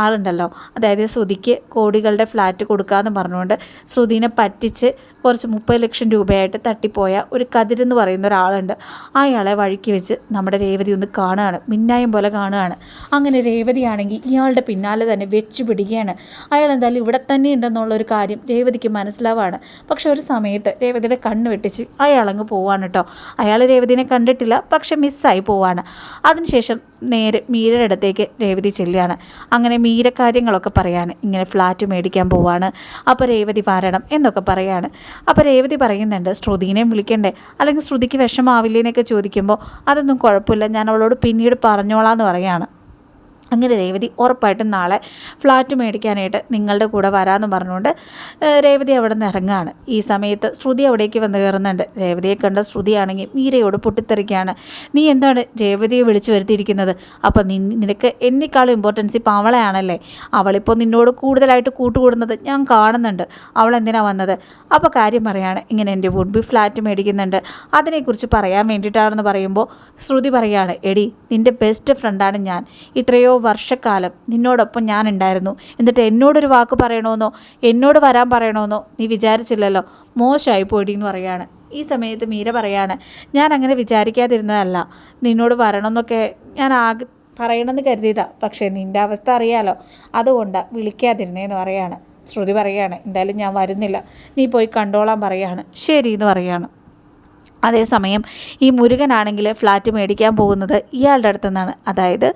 ആളുണ്ടല്ലോ. അതായത് ശ്രുതിക്ക് കോടികളുടെ ഫ്ലാറ്റ് കൊടുക്കാമെന്ന് പറഞ്ഞുകൊണ്ട് ശ്രുതിനെ പറ്റിച്ച് കുറച്ച് മുപ്പത് ലക്ഷം രൂപയായിട്ട് തട്ടിപ്പോയ ഒരു കതിരെന്ന് പറയുന്ന ഒരാളുണ്ട്. അയാളെ വഴിക്ക് വെച്ച് നമ്മുടെ രേവതി ഒന്ന് കാണുകയാണ്. മിന്നായം പോലെ കാണുകയാണ്. അങ്ങനെ രേവതിയാണെങ്കിൽ ഇയാളുടെ പിന്നാലെ തന്നെ വെച്ച് പിടിക്കുകയാണ്. അയാൾ എന്തായാലും ഇവിടെ തന്നെ ഉണ്ടെന്നുള്ളൊരു കാര്യം രേവതിക്ക് മനസ്സിലാവാണ്. പക്ഷെ ഒരു സമയത്ത് രേവതിയുടെ കണ്ണ് വെട്ടിച്ച് അയാളങ്ങ് പോവാണ് കേട്ടോ. അയാൾ രേവതിനെ കണ്ടിട്ടില്ല പക്ഷെ മിസ്സായി പോവാണ്. അതിനുശേഷം നേരെ മീരയുടെ അടുത്തേക്ക് രേവതി ചെല്ലുകയാണ്. അങ്ങനെ മീര കാര്യങ്ങളൊക്കെ പറയാണ്. ഇങ്ങനെ ഫ്ലാറ്റ് മേടിക്കാൻ പോവാണ്. അപ്പോൾ രേവതി വരണം എന്നൊക്കെ പറയാണ്. അപ്പോൾ രേവതി പറയുന്നുണ്ട് ശ്രുതിനെയും വിളിക്കണ്ടേ? അല്ലെങ്കിൽ ശ്രുതിക്ക് വിഷമാവില്ലേ എന്നൊക്കെ ചോദിക്കുമ്പോൾ അതൊന്നും കുഴപ്പമില്ല. ഞാൻ അവളോട് പിന്നീട് പറഞ്ഞോളാം എന്ന് പറയാണ്. അങ്ങനെ രേവതി ഉറപ്പായിട്ടും നാളെ ഫ്ലാറ്റ് മേടിക്കാനായിട്ട് നിങ്ങളുടെ കൂടെ വരാമെന്ന് പറഞ്ഞുകൊണ്ട് രേവതി അവിടെ നിന്ന് ഇറങ്ങുകയാണ്. ഈ സമയത്ത് ശ്രുതി അവിടേക്ക് വന്ന് കയറുന്നുണ്ട്. രേവതിയെ കണ്ട ശ്രുതിയാണെങ്കിൽ മീരയോട് പൊട്ടിത്തെറിക്കുകയാണ്. നീ എന്താണ് രേവതിയെ വിളിച്ചു വരുത്തിയിരിക്കുന്നത്? അപ്പോൾ നി നിനക്ക് എന്നെക്കാളും ഇമ്പോർട്ടൻസ് ഇപ്പോൾ അവളെയാണല്ലേ? അവളിപ്പോൾ നിന്നോട് കൂടുതലായിട്ട് കൂട്ടുകൂടുന്നത് ഞാൻ കാണുന്നുണ്ട്. അവൾ എന്തിനാണ് വന്നത്? അപ്പോൾ കാര്യം പറയാണ് ഇങ്ങനെ എന്റെ വുഡ് ബി ഫ്ലാറ്റ് മേടിക്കുന്നുണ്ട്. അതിനെക്കുറിച്ച് പറയാൻ വേണ്ടിയിട്ടാണെന്ന് പറയുമ്പോൾ ശ്രുതി പറയുകയാണ് എടി നിന്റെ ബെസ്റ്റ് ഫ്രണ്ടാണ് ഞാൻ. ഇത്രയോ വർഷക്കാലം നിന്നോടൊപ്പം ഞാൻ ഉണ്ടായിരുന്നു എന്നിട്ട് എന്നോടൊരു വാക്ക് പറയണമെന്നോ എന്നോട് വരാൻ പറയണമെന്നോ നീ വിചാരിച്ചില്ലല്ലോ. മോശമായി പോയി എന്ന് പറയാണ്. ഈ സമയത്ത് മീര പറയാണ് ഞാൻ അങ്ങനെ വിചാരിക്കാതിരുന്നതല്ല. നിന്നോട് വരണമെന്നൊക്കെ ഞാൻ ആഗ് പറയണമെന്ന് കരുതിയതാ. പക്ഷേ നിന്റെ അവസ്ഥ അറിയാലോ. അതുകൊണ്ടാണ് വിളിക്കാതിരുന്നേന്ന് പറയാണ്. ശ്രുതി പറയാണ് എന്തായാലും ഞാൻ വരുന്നില്ല. നീ പോയി കണ്ടോളാൻ പറയാണ്. ശരി എന്ന് പറയാണ്. അതേസമയം ഈ മുരുകനാണെങ്കിൽ ഫ്ലാറ്റ് മേടിക്കാൻ പോകുന്നത് ഇയാളുടെ അടുത്തു നിന്നാണ് അതായത്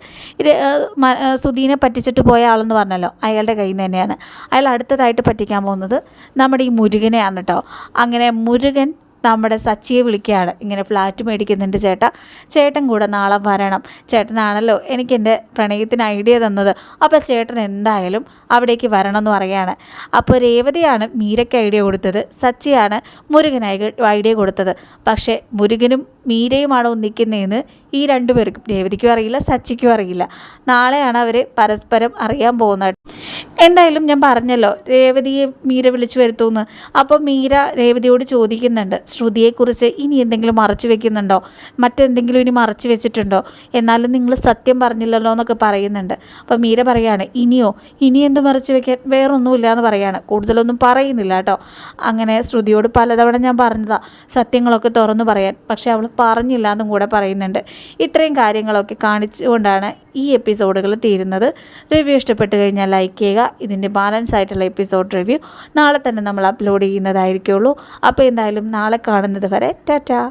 സുധീനെ പറ്റിച്ചിട്ട് പോയ ആളെന്ന് പറഞ്ഞല്ലോ അയാളുടെ കയ്യിൽ നിന്ന് തന്നെയാണ്. അയാൾ അടുത്തതായിട്ട് പറ്റിക്കാൻ പോകുന്നത് നമ്മുടെ ഈ മുരുകനെയാണ് കേട്ടോ അങ്ങനെ മുരുകൻ നമ്മുടെ സച്ചിയെ വിളിക്കുകയാണ്. ഇങ്ങനെ ഫ്ലാറ്റ് മേടിക്കുന്നുണ്ട് ചേട്ട. ചേട്ടൻ കൂടെ നാളെ വരണം. ചേട്ടനാണല്ലോ എനിക്ക് എന്റെ പ്രണയത്തിന് ഐഡിയ തന്നത്. അപ്പോൾ ചേട്ടൻ എന്തായാലും അവിടേക്ക് വരണം എന്ന് പറയുകയാണ്. അപ്പോൾ രേവതിയാണ് മീരയ്ക്ക് ഐഡിയ കൊടുത്തത്. സച്ചിയാണ് മുരുകനായി ഐഡിയ കൊടുത്തത്. പക്ഷേ മുരുകനും മീരയുമാണ് ഒന്നിക്കുന്നതെന്ന് ഈ രണ്ടുപേർക്കും രേവതിക്കും അറിയില്ല സച്ചിക്കും അറിയില്ല. നാളെയാണ് അവർ പരസ്പരം അറിയാൻ പോകുന്നത്. എന്തായാലും ഞാൻ പറഞ്ഞല്ലോ രേവതിയെ മീര വിളിച്ചു വരുത്തുമെന്ന്. അപ്പോൾ മീര രേവതിയോട് ചോദിക്കുന്നുണ്ട് ശ്രുതിയെക്കുറിച്ച് ഇനി എന്തെങ്കിലും മറച്ചു വെക്കുന്നുണ്ടോ? മറ്റെന്തെങ്കിലും ഇനി മറച്ചു വെച്ചിട്ടുണ്ടോ? എന്നാലും നിങ്ങൾ സത്യം പറഞ്ഞില്ലല്ലോ എന്നൊക്കെ പറയുന്നുണ്ട്. അപ്പോൾ മീര പറയാണ് ഇനിയോ? ഇനി എന്ത് മറച്ചു വെക്കാൻ? വേറൊന്നുമില്ല എന്ന് പറയാണ്. കൂടുതലൊന്നും പറയുന്നില്ല കേട്ടോ. അങ്ങനെ ശ്രുതിയോട് പലതവണ ഞാൻ പറഞ്ഞതാണ് സത്യങ്ങളൊക്കെ തുറന്നു പറയാൻ. പക്ഷേ അവൾ പറഞ്ഞില്ല എന്നും കൂടെ പറയുന്നുണ്ട്. ഇത്രയും കാര്യങ്ങളൊക്കെ കാണിച്ചുകൊണ്ടാണ് ഈ എപ്പിസോഡുകൾ തീരുന്നത്. റിവ്യൂ ഇഷ്ടപ്പെട്ടു കഴിഞ്ഞാൽ ലൈക്ക് ചെയ്യുക. ഇതിന്റെ ബാലൻസ് ആയിട്ടുള്ള എപ്പിസോഡ് റിവ്യൂ നാളെ തന്നെ നമ്മൾ അപ്ലോഡ് ചെയ്യുന്നതായിരിക്കുള്ളൂ. അപ്പോൾ എന്തായാലും നാളെ കാണുന്നത് വരെ ടാറ്റാ.